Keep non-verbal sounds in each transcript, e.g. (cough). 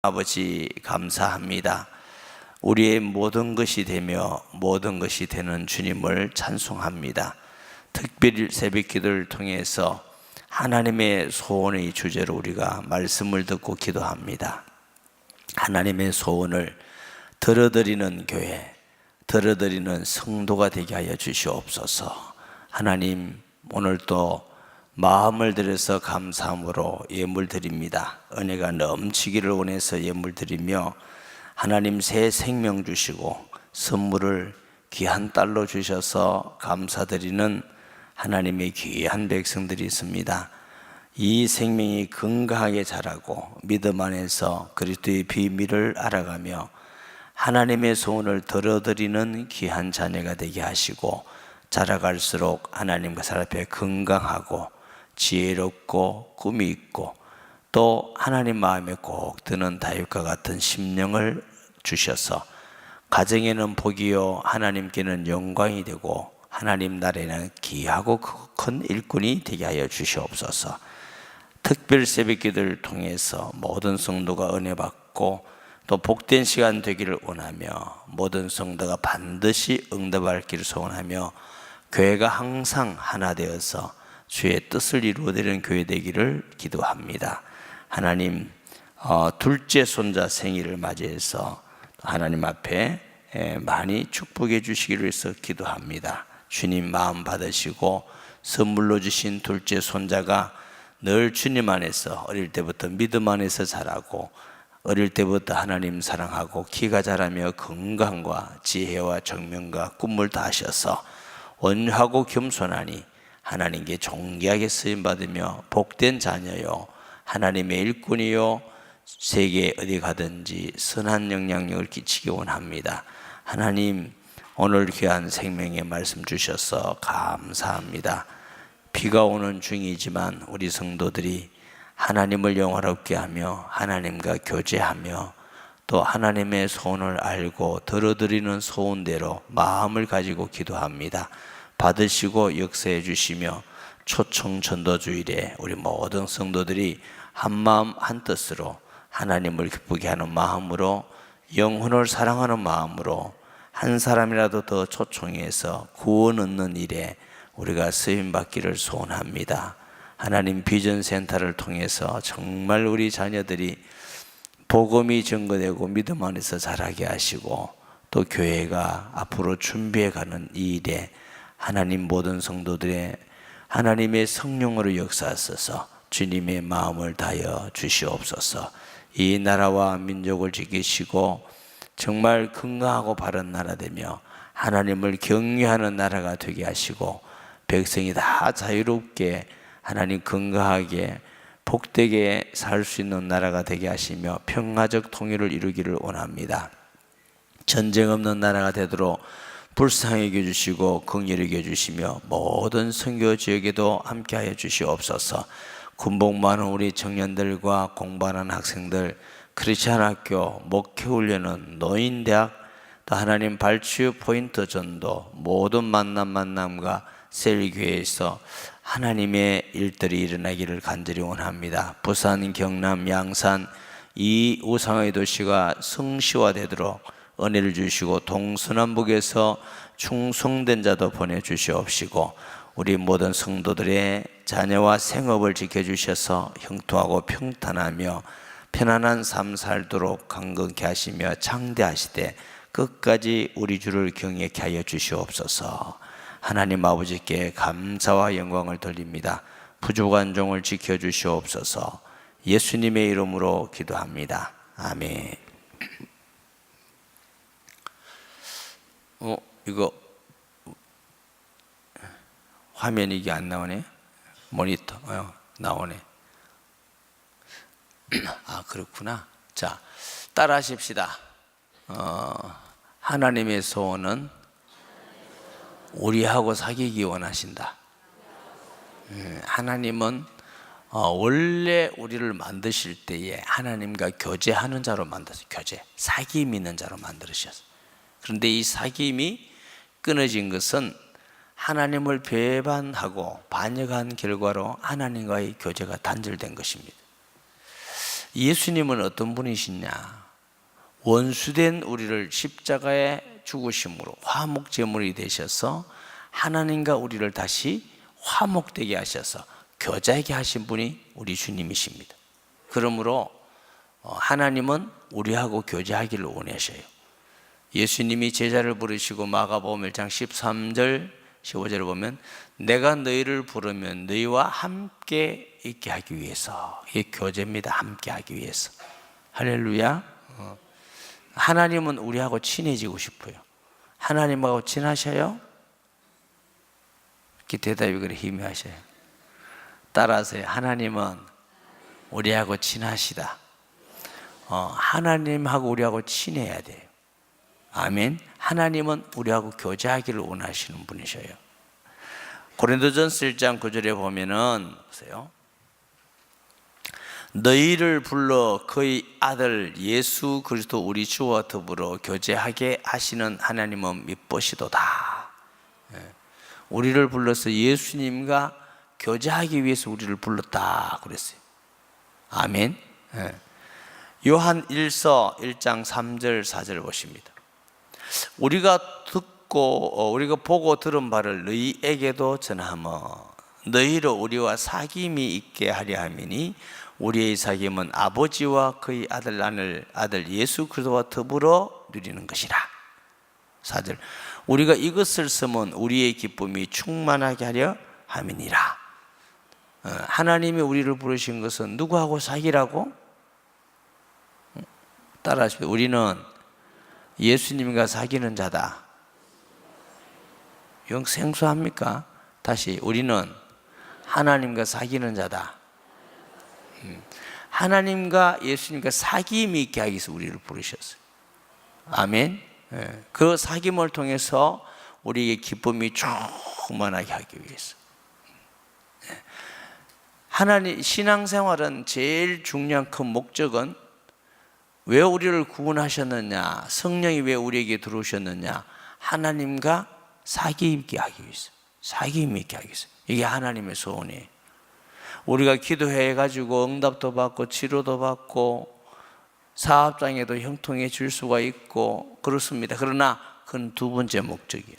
아버지 감사합니다. 우리의 모든 것이 되며 모든 것이 되는 주님을 찬송합니다. 특별히 새벽 기도를 통해서 하나님의 소원의 주제로 우리가 말씀을 듣고 기도합니다. 하나님의 소원을 들어드리는 교회, 들어드리는 성도가 되게 하여 주시옵소서. 하나님, 오늘 또 마음을 들여서 감사함으로 예물 드립니다. 은혜가 넘치기를 원해서 예물 드리며 하나님 새 생명 주시고 선물을 귀한 딸로 주셔서 감사드리는 하나님의 귀한 백성들이 있습니다. 이 생명이 건강하게 자라고 믿음 안에서 그리스도의 비밀을 알아가며 하나님의 소원을 들어드리는 귀한 자녀가 되게 하시고 자라갈수록 하나님과 살 앞에 건강하고 지혜롭고 꿈이 있고 또 하나님 마음에 꼭 드는 다윗과 같은 심령을 주셔서 가정에는 복이요 하나님께는 영광이 되고 하나님 나라에는 귀하고 큰 일꾼이 되게 하여 주시옵소서. 특별 새벽 기도를 통해서 모든 성도가 은혜 받고 또 복된 시간 되기를 원하며 모든 성도가 반드시 응답할 길을 소원하며 교회가 항상 하나 되어서 주의 뜻을 이루어내는 교회 되기를 기도합니다. 하나님 어, 둘째 손자 생일을 맞이해서 하나님 앞에 에, 많이 축복해 주시기를 위해서 기도합니다. 주님 마음 받으시고 선물로 주신 둘째 손자가 늘 주님 안에서 어릴 때부터 믿음 안에서 자라고 어릴 때부터 하나님 사랑하고 키가 자라며 건강과 지혜와 정명과 꿈을 다하셔서 온유하고 겸손하니 하나님께 존귀하게 쓰임 받으며 복된 자녀요 하나님의 일꾼이요 세계 어디 가든지 선한 영향력을 끼치기 원합니다. 하나님 오늘 귀한 생명의 말씀 주셔서 감사합니다. 비가 오는 중이지만 우리 성도들이 하나님을 영화롭게 하며 하나님과 교제하며 또 하나님의 소원을 알고 들어드리는 소원대로 마음을 가지고 기도합니다. 받으시고 역사해 주시며 초청 전도주일에 우리 모든 성도들이 한 마음 한 뜻으로 하나님을 기쁘게 하는 마음으로 영혼을 사랑하는 마음으로 한 사람이라도 더 초청해서 구원 얻는 일에 우리가 쓰임 받기를 소원합니다. 하나님 비전 센터를 통해서 정말 우리 자녀들이 복음이 증거되고 믿음 안에서 자라게 하시고 또 교회가 앞으로 준비해 가는 이 일에 하나님 모든 성도들의 하나님의 성령으로 역사하소서 주님의 마음을 다여 주시옵소서 이 나라와 민족을 지키시고 정말 건강하고 바른 나라 되며 하나님을 경외하는 나라가 되게 하시고 백성이 다 자유롭게 하나님 건강하게 복되게 살 수 있는 나라가 되게 하시며 평화적 통일을 이루기를 원합니다. 전쟁 없는 나라가 되도록 불쌍하게 주시고 긍휼하게 주시며 모든 선교 지역에도 함께하여 주시옵소서. 군복 많은 우리 청년들과 공부하는 학생들, 크리스찬 학교, 목회 훈련은 노인대학, 또 하나님 발치유 포인트 전도, 모든 만남 만남과 셀교회에서 하나님의 일들이 일어나기를 간절히 원합니다. 부산, 경남, 양산 이 우상의 도시가 성시화되도록 은혜를 주시고 동서남북에서 충성된 자도 보내주시옵시고 우리 모든 성도들의 자녀와 생업을 지켜주셔서 형통하고 평탄하며 편안한 삶 살도록 강건케 하시며 창대하시되 끝까지 우리 주를 경외케 하여 주시옵소서. 하나님 아버지께 감사와 영광을 돌립니다. 부족한 종을 지켜 주시옵소서. 예수님의 이름으로 기도합니다. 아멘. 어, 이거 화면 이게 안 나오네. 모니터 어, 나오네. (clears throat) 아 그렇구나. 자, 따라하십시다. 어, 하나님의 소원은 우리하고 사귀기 원하신다. 음, 하나님은 어, 원래 우리를 만드실 때에 하나님과 교제하는 자로 만드셨어요. 교제, 사귐 있는 자로 만들으셨어요. 그런데 이 사귐이 끊어진 것은 하나님을 배반하고 반역한 결과로 하나님과의 교제가 단절된 것입니다. 예수님은 어떤 분이시냐? 원수된 우리를 십자가에 죽으심으로 화목 제물이 되셔서 하나님과 우리를 다시 화목되게 하셔서 교제하게 하신 분이 우리 주님이십니다. 그러므로 어, 하나님은 우리하고 교제하기를 원하셔요. 예수님이 제자를 부르시고 마가복음 1장 13절 15절을 보면 내가 너희를 부르면 너희와 함께 있게 하기 위해서 이게 교제입니다. 함께 하기 위해서. 할렐루야. 어. 하나님은 우리하고 친해지고 싶어요. 하나님하고 친하셔요? 이렇게 대답이 그래 희미하셔요. 따라서요. 하나님은 우리하고 친하시다. 어, 하나님하고 우리하고 친해야 돼요. 아멘. 하나님은 우리하고 교제하기를 원하시는 분이셔요. 고린도전서 1장 9절에 보면은 보세요. 너희를 불러 그의 아들 예수 그리스도 우리 주와 더불어 교제하게 하시는 하나님은 미쁘시도다. 예. 우리를 불러서 예수님과 교제하기 위해서 우리를 불렀다 그랬어요. 아멘. 예. 요한 1서 1장 3절 4절 보십니다. 우리가 듣고 어, 우리가 보고 들은 바를 너희에게도 전하며 너희로 우리와 사귐이 있게 하려 함이니 우리의 사귐은 아버지와 그의 아들 아들 아들 예수 그리스도와 더불어 누리는 것이라. 4절 우리가 이것을 쓰면 우리의 기쁨이 충만하게 하려 함이니라. 어, 하나님이 우리를 부르신 것은 누구하고 사귀라고? 따라하십시오. 우리는 예수님과 사귀는 자다. 영 생소합니까? 다시 우리는 하나님과 사귀는 자다. 음. 하나님과 예수님과 사귐이 있게 하기 위해서 우리를 부르셨어요. 아멘. 예. 그 사귐을 통해서 우리에게 기쁨이 충만하게 하기 위해서. 예. 하나님 신앙생활은 제일 중요한 큰 목적은 왜 우리를 구원하셨느냐? 성령이 왜 우리에게 들어오셨느냐? 하나님과 사귐 있게 하기 위해서. 사귐 있게 하기 위해서. 이게 하나님의 소원이에요. 우리가 기도해 가지고 응답도 받고 치료도 받고 사업장에도 형통해 줄 수가 있고 그렇습니다. 그러나 그건 두 번째 목적이에요.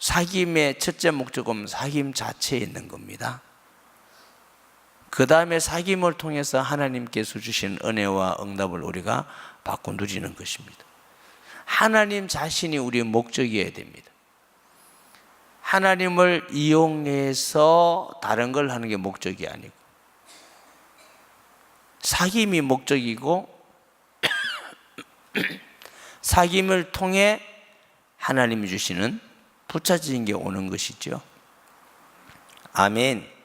사귐의 첫째 목적은 사귐 자체에 있는 겁니다. 그 다음에 사귐을 통해서 하나님께서 주신 은혜와 응답을 우리가 받고 누리는 것입니다. 하나님 자신이 우리의 목적이어야 됩니다. 하나님을 이용해서 다른 걸 하는 게 목적이 아니고 사귐이 목적이고 (coughs) 사귐을 통해 하나님이 주시는 부차지는 게 오는 것이죠. 아멘.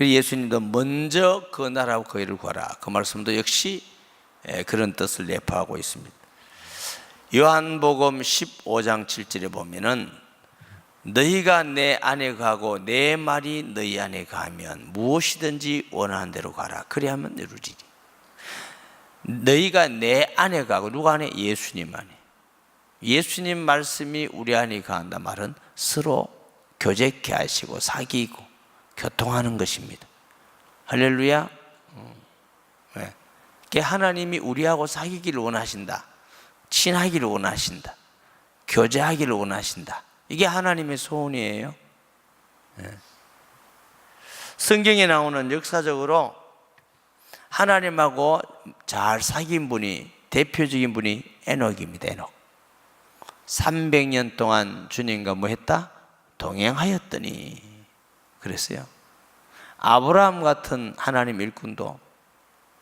그리고 예수님도 먼저 그 나라와 그 일을 구하라. 그 말씀도 역시 예, 그런 뜻을 내포하고 있습니다. 요한복음 15장 7절에 보면은 너희가 내 안에 가고 내 말이 너희 안에 가면 무엇이든지 원하는 대로 가라. 그리하면 이루지리. 너희가 내 안에 가고 누가 안에? 예수님 안에. 예수님 말씀이 우리 안에 가한다 말은 서로 교제케 하시고 사귀고 교통하는 것입니다. 할렐루야. 네. 하나님이 우리하고 사귀기를 원하신다. 친하기를 원하신다. 교제하기를 원하신다. 이게 하나님의 소원이에요. 네. 성경에 나오는 역사적으로 하나님하고 잘 사귄 분이 대표적인 분이 에녹입니다. 에녹. 300년 동안 주님과 뭐 했다? 동행하였더니 그랬어요. 아브라함 같은 하나님 일꾼도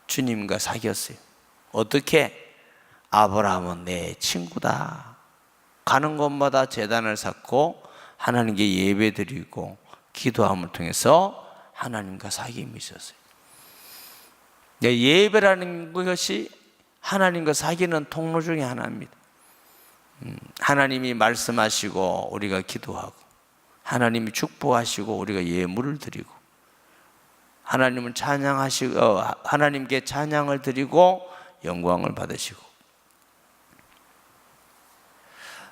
주님과 사귀었어요. 어떻게? 아브라함은 내 친구다. 가는 곳마다 재단을 쌓고 하나님께 예배 드리고 기도함을 통해서 하나님과 사귐이 있었어요. 예배라는 것이 하나님과 사귀는 통로 중에 하나입니다. 음, 하나님이 말씀하시고 우리가 기도하고 하나님이 축복하시고 우리가 예물을 드리고 하나님을 찬양하시고 어, 하나님께 찬양을 드리고 영광을 받으시고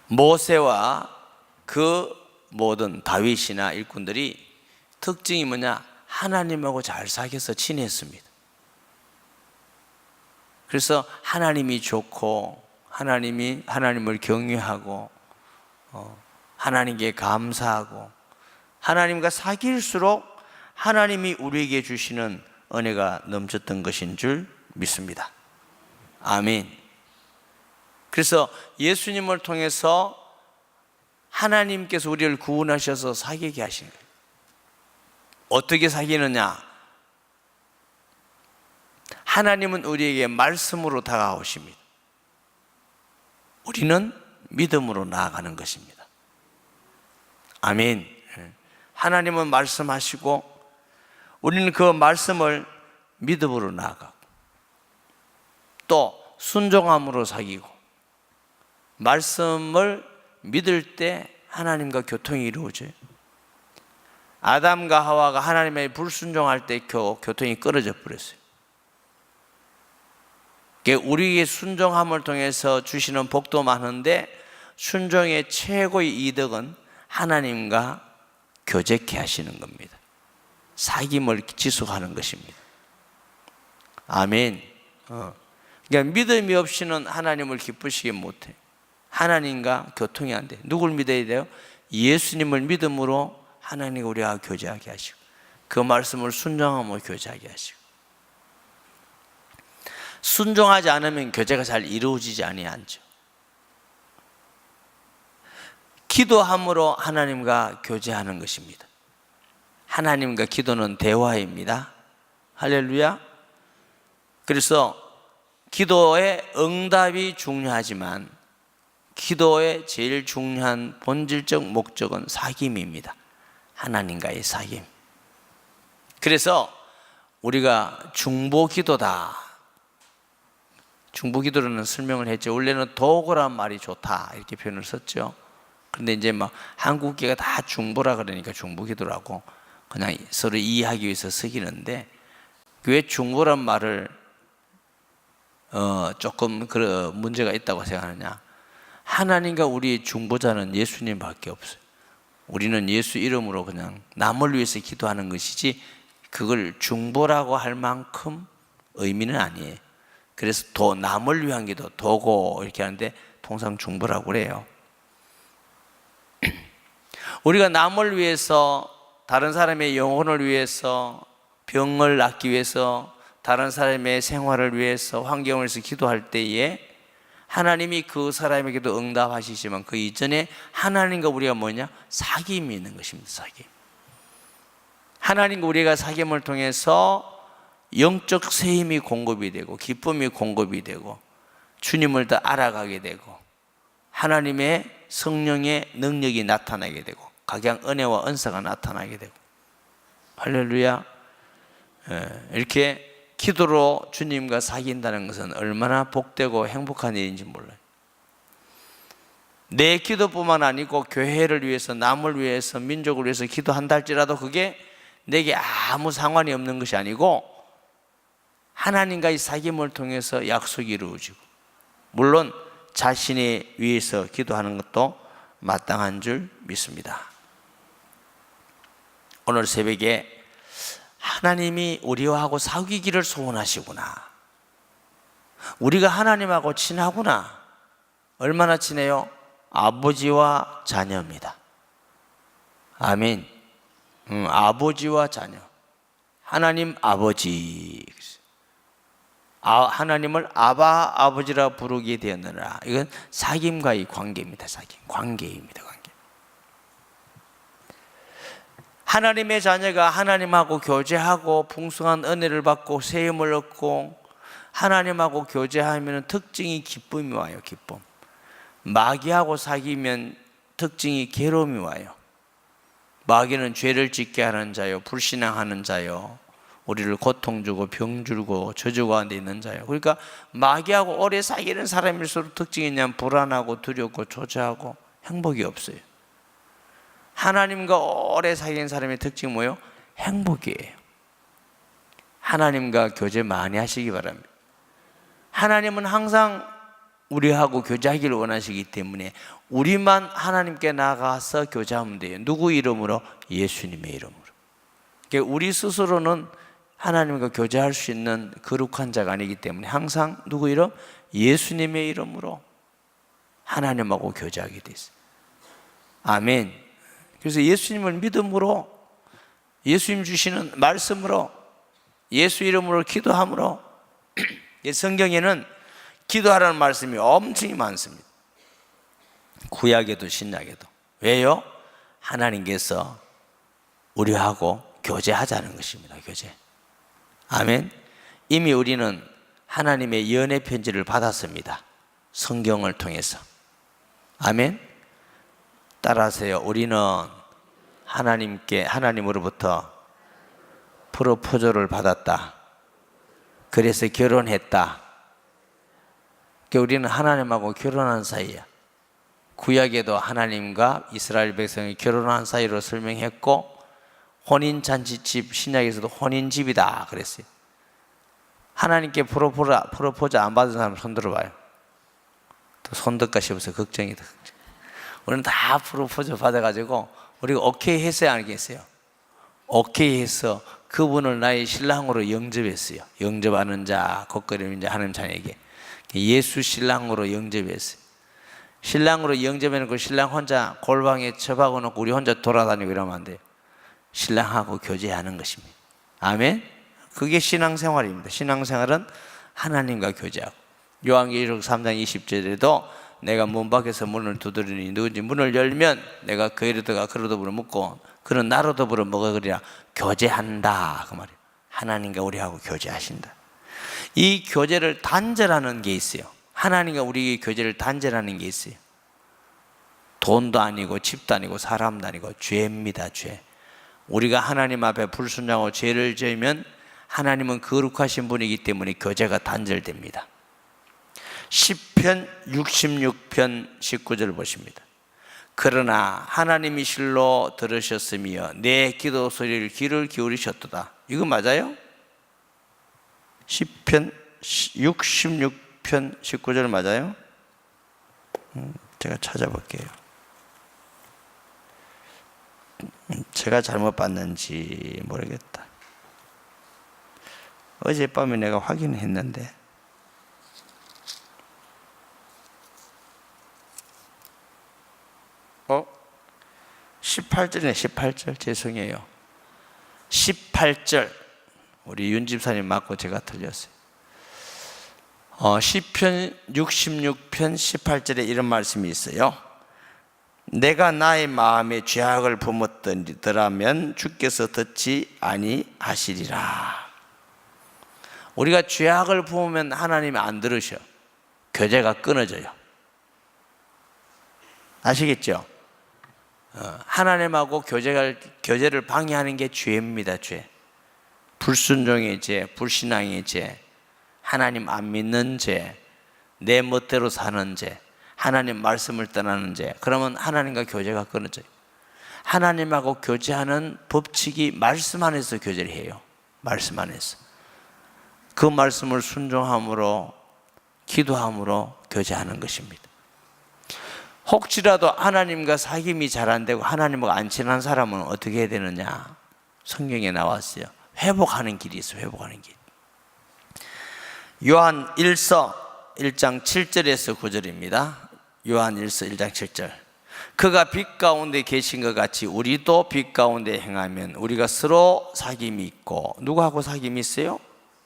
모세와 그 모든 다윗이나 일꾼들이 특징이 뭐냐? 하나님하고 잘 사귀어서 친했습니다. 그래서 하나님이 좋고 하나님이 하나님을 경외하고 어, 하나님께 감사하고 하나님과 사귈수록 하나님이 우리에게 주시는 은혜가 넘쳤던 것인 줄 믿습니다. 아멘. 그래서 예수님을 통해서 하나님께서 우리를 구원하셔서 사귀게 하신 거예요. 어떻게 사귀느냐? 하나님은 우리에게 말씀으로 다가오십니다. 우리는 믿음으로 나아가는 것입니다. 아멘. 하나님은 말씀하시고 우리는 그 말씀을 믿음으로 나아가고 또 순종함으로 사귀고 말씀을 믿을 때 하나님과 교통이 이루어져요. 아담과 하와가 하나님의 불순종할 때 교, 교통이 끊어져 버렸어요. 우리에게 순종함을 통해서 주시는 복도 많은데 순종의 최고의 이득은 하나님과 교제케 하시는 겁니다. 사귐을 지속하는 것입니다. 아멘. 어. 그러니까 믿음이 없이는 하나님을 기쁘시게 못해. 하나님과 교통이 안 돼. 누굴 믿어야 돼요? 예수님을 믿음으로 하나님과 우리와 교제하게 하시고 그 말씀을 순종하며 교제하게 하시고 순종하지 않으면 교제가 잘 이루어지지 아니하죠. 기도함으로 하나님과 교제하는 것입니다. 하나님과 기도는 대화입니다. 할렐루야. 그래서 기도의 응답이 중요하지만 기도의 제일 중요한 본질적 목적은 사귐입니다. 하나님과의 사귐. 그래서 우리가 중보 기도다. 중보 기도로는 설명을 했죠. 원래는 도구란 말이 좋다. 이렇게 표현을 썼죠. 근데 이제 막 한국계가 다 중보라 그러니까 중보 기도라고 그냥 서로 이해하기 위해서 쓰기는데 왜 중보란 말을 어 조금 그 문제가 있다고 생각하느냐? 하나님과 우리의 중보자는 예수님밖에 없어요. 우리는 예수 이름으로 그냥 남을 위해서 기도하는 것이지 그걸 중보라고 할 만큼 의미는 아니에요. 그래서 도 남을 위한 기도 도고 이렇게 하는데 통상 중보라고 그래요. 우리가 남을 위해서 다른 사람의 영혼을 위해서 병을 낫기 위해서 다른 사람의 생활을 위해서 환경을 위해서 기도할 때에 하나님이 그 사람에게도 응답하시지만 그 이전에 하나님과 우리가 뭐냐? 사귐이 있는 것입니다. 사귐. 하나님과 우리가 사귐을 통해서 영적 세임이 공급이 되고 기쁨이 공급이 되고 주님을 더 알아가게 되고 하나님의 성령의 능력이 나타나게 되고 각양 은혜와 은사가 나타나게 되고. 할렐루야. 예, 이렇게 기도로 주님과 사귄다는 것은 얼마나 복되고 행복한 일인지 몰라요. 내 기도뿐만 아니고 교회를 위해서 남을 위해서 민족을 위해서 기도한다 할지라도 그게 내게 아무 상관이 없는 것이 아니고 하나님과의 사귐을 통해서 약속이 이루어지고 물론 자신의 위해서 기도하는 것도 마땅한 줄 믿습니다. 오늘 새벽에 하나님이 우리와 사귀기를 소원하시구나. 우리가 하나님하고 친하구나. 얼마나 친해요? 아버지와 자녀입니다. 아멘. 음, 아버지와 자녀. 하나님 아버지. 아, 하나님을 아바 아버지라 부르게 되었느라. 이건 사귐과의 관계입니다. 사귐. 관계입니다. 관계. 하나님의 자녀가 하나님하고 교제하고 풍성한 은혜를 받고 세움을 얻고 하나님하고 교제하면 특징이 기쁨이 와요. 기쁨. 마귀하고 사귀면 특징이 괴로움이 와요. 마귀는 죄를 짓게 하는 자요, 불신앙하는 자요, 우리를 고통 주고 병 주고 저주 가운데 있는 자요. 그러니까 마귀하고 오래 사귀는 사람일수록 특징이 냐면 불안하고 두렵고 조자하고 행복이 없어요. 하나님과 오래 사귄 사람의 특징이 뭐예요? 행복이에요. 하나님과 교제 많이 하시기 바랍니다. 하나님은 항상 우리하고 교제하기를 원하시기 때문에 우리만 하나님께 나가서 교제하면 돼요. 누구 이름으로? 예수님의 이름으로. 그러니까 우리 스스로는 하나님과 교제할 수 있는 거룩한 자가 아니기 때문에 항상 누구 이름? 예수님의 이름으로 하나님하고 교제하게 돼 있어요. 아멘. 그래서 예수님을 믿음으로 예수님 주시는 말씀으로 예수 이름으로 기도함으로 (clears throat) 이 성경에는 기도하라는 말씀이 엄청 많습니다. 구약에도 신약에도. 왜요? 하나님께서 우리하고 교제하자는 것입니다. 교제. 아멘. 이미 우리는 하나님의 연애 편지를 받았습니다. 성경을 통해서. 아멘. 따라하세요. 우리는 하나님께 하나님으로부터 프로포즈를 받았다. 그래서 결혼했다. 그러니까 우리는 하나님하고 결혼한 사이야. 구약에도 하나님과 이스라엘 백성이 결혼한 사이로 설명했고 혼인 잔치집 신약에서도 혼인 집이다 그랬어요. 하나님께 프로포즈, 안 받은 사람 손 들어봐요. 또 손 들까 싶어서 걱정이다. 우리는 다 프로포즈 받아가지고 우리가 오케이 했어요, 안 했어요? 오케이 해서 그분을 나의 신랑으로 영접했어요. 영접하는 자, god거리는 자, 하나님 자녀에게. 예수 신랑으로 영접했어요. 신랑으로 영접해놓고 신랑 혼자 골방에 처박아 놓고 우리 혼자 돌아다니고 이러면 안 돼요. 신랑하고 교제하는 것입니다. 아멘? 그게 신앙생활입니다. 신앙생활은 하나님과 교제하고. 요한계시록 3장 20절에도 내가 문 밖에서 문을 두드리니 누군지 문을 열면 내가 들어가 그로 더불어 묵고 그는 나로 더불어 먹으리라 교제한다 그 말이에요. 하나님과 우리하고 교제하신다. 이 교제를 단절하는 게 있어요. 하나님과 우리의 교제를 단절하는 게 있어요. 돈도 아니고 집도 아니고 사람도 아니고 죄입니다. 죄. 우리가 하나님 앞에 불순종하고 죄를 지으면 하나님은 거룩하신 분이기 때문에 교제가 단절됩니다. 10편 66편 19절 보십니다. 그러나 하나님이 실로 들으셨으며 내 기도 소리를 귀를 기울이셨도다. 이거 맞아요? 10편 66편 19절 맞아요? 음, 제가 찾아볼게요. 음, 제가 잘못 봤는지 모르겠다. 어젯밤에 내가 확인했는데 18절이네 18절. 죄송해요. 18절. 우리 윤 집사님 맞고 제가 틀렸어요. 어, 시편 66편 18절에 이런 말씀이 있어요. 내가 나의 마음에 죄악을 품었더라면 주께서 듣지 아니하시리라. 우리가 죄악을 품으면 하나님이 안 들으셔. 교제가 끊어져요. 아시겠죠? 어, 하나님하고 교제를, 교제를 방해하는 게 죄입니다, 죄. 불순종의 죄, 불신앙의 죄, 하나님 안 믿는 죄, 내 멋대로 사는 죄, 하나님 말씀을 떠나는 죄. 그러면 하나님과 교제가 끊어져요. 하나님하고 교제하는 법칙이 말씀 안에서 교제를 해요. 말씀 안에서. 그 말씀을 순종함으로, 기도함으로 교제하는 것입니다. 혹시라도 하나님과 사귐이 잘 안 되고 하나님과 안 친한 사람은 어떻게 해야 되느냐? 성경에 나왔어요. 회복하는 길이 있어, 회복하는 길. 요한 1서 1장 7절에서 9절입니다. 요한 1서 1장 7절. 그가 빛 가운데 계신 것 같이 우리도 빛 가운데 행하면 우리가 서로 사귐이 있고 누구하고 사귐이 있어요?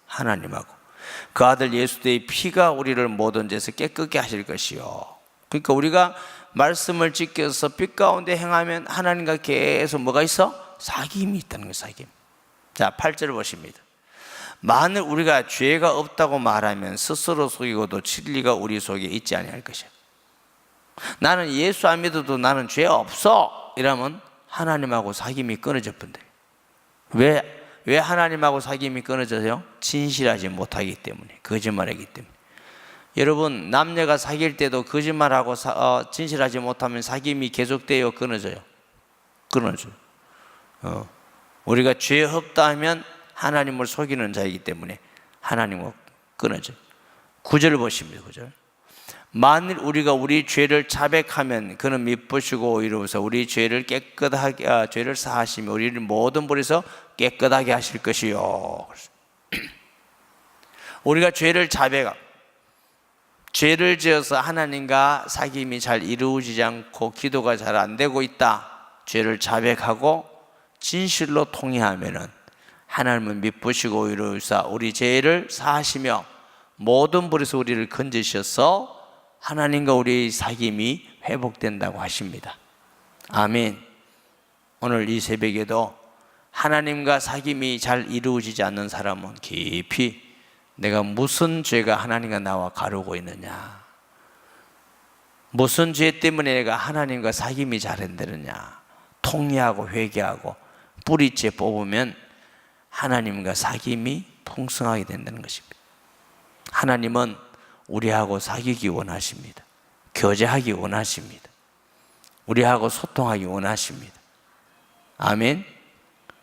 하나님하고. 그 아들 예수의 피가 우리를 모든 죄에서 깨끗게 하실 것이요. 그러니까 우리가 말씀을 지켜서 빛 가운데 행하면 하나님과 계속 뭐가 있어? 사귐이 있다는 거예요, 사귐. 자, 8절 보십니다. 만일 우리가 죄가 없다고 말하면 스스로 속이고도 진리가 우리 속에 있지 아니할 것이야. 나는 예수 안 믿어도 나는 죄 없어. 이러면 하나님하고 사귐이 끊어져 본대. 왜, 왜 하나님하고 사귐이 끊어져요? 진실하지 못하기 때문에, 거짓말하기 때문에. 여러분 남녀가 사귈 때도 거짓말하고 사, 어, 진실하지 못하면 사귐이 계속돼요. 끊어져요. 끊어져요. 어, 우리가 죄 없다 하면 하나님을 속이는 자이기 때문에 하나님과 끊어져요. 구절을 보십니다 구절. 만일 우리가 우리 죄를 자백하면 그는 미쁘시고 이루어서 우리 죄를 깨끗하게 아, 죄를 사하시며 우리를 모든 불에서 깨끗하게 하실 것이요. (clears throat) 우리가 죄를 자백 죄를 지어서 하나님과 사귐이 잘 이루어지지 않고 기도가 잘 안 되고 있다. 죄를 자백하고 진실로 통회하면은 하나님은 미쁘시고 이루사 우리 죄를 사하시며 모든 불에서 우리를 건지셔서 하나님과 우리의 사귐이 회복된다고 하십니다. 아멘. 오늘 이 새벽에도 하나님과 사귐이 잘 이루어지지 않는 사람은 깊이 내가 무슨 죄가 하나님과 나와 가르고 있느냐? 무슨 죄 때문에 내가 하나님과 사귐이 잘 안 되느냐? 통회하고 회개하고 뿌리째 뽑으면 하나님과 사귐이 풍성하게 된다는 것입니다. 하나님은 우리하고 사귀기 원하십니다. 교제하기 원하십니다. 우리하고 소통하기 원하십니다. 아멘.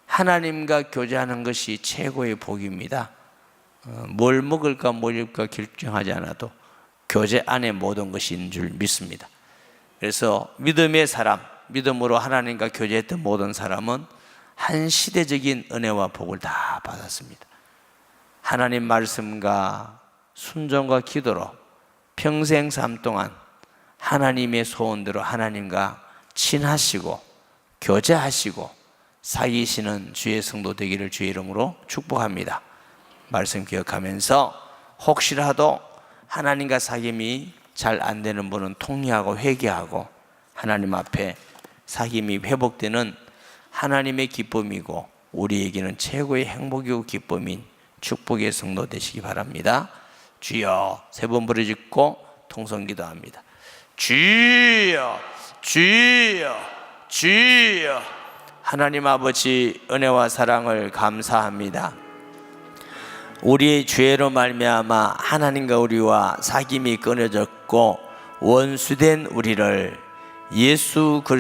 하나님과 교제하는 것이 최고의 복입니다. 어, 뭘 먹을까 뭘 입을까 결정하지 않아도 교제 안에 모든 있는 줄 믿습니다. 그래서 믿음의 사람, 믿음으로 하나님과 교제했던 모든 사람은 한 시대적인 은혜와 복을 다 받았습니다. 하나님 말씀과 순종과 기도로 평생 삶 동안 하나님의 소원대로 하나님과 친하시고 교제하시고 사귀시는 주의 성도 되기를 주의 이름으로 축복합니다. 말씀 기억하면서 혹시라도 하나님과 사귐이 잘 안 되는 분은 통리하고 회개하고 하나님 앞에 사귐이 회복되는 하나님의 기쁨이고 우리에게는 최고의 행복이고 기쁨인 축복의 성도 되시기 바랍니다. 주여 세 번 부르짖고 통성 기도합니다. 주여 주여 주여 하나님 아버지 은혜와 사랑을 감사합니다. 우리의 죄로 말미암아 하나님과 우리와 사귐이 끊어졌고 원수된 우리를 예수 그리스도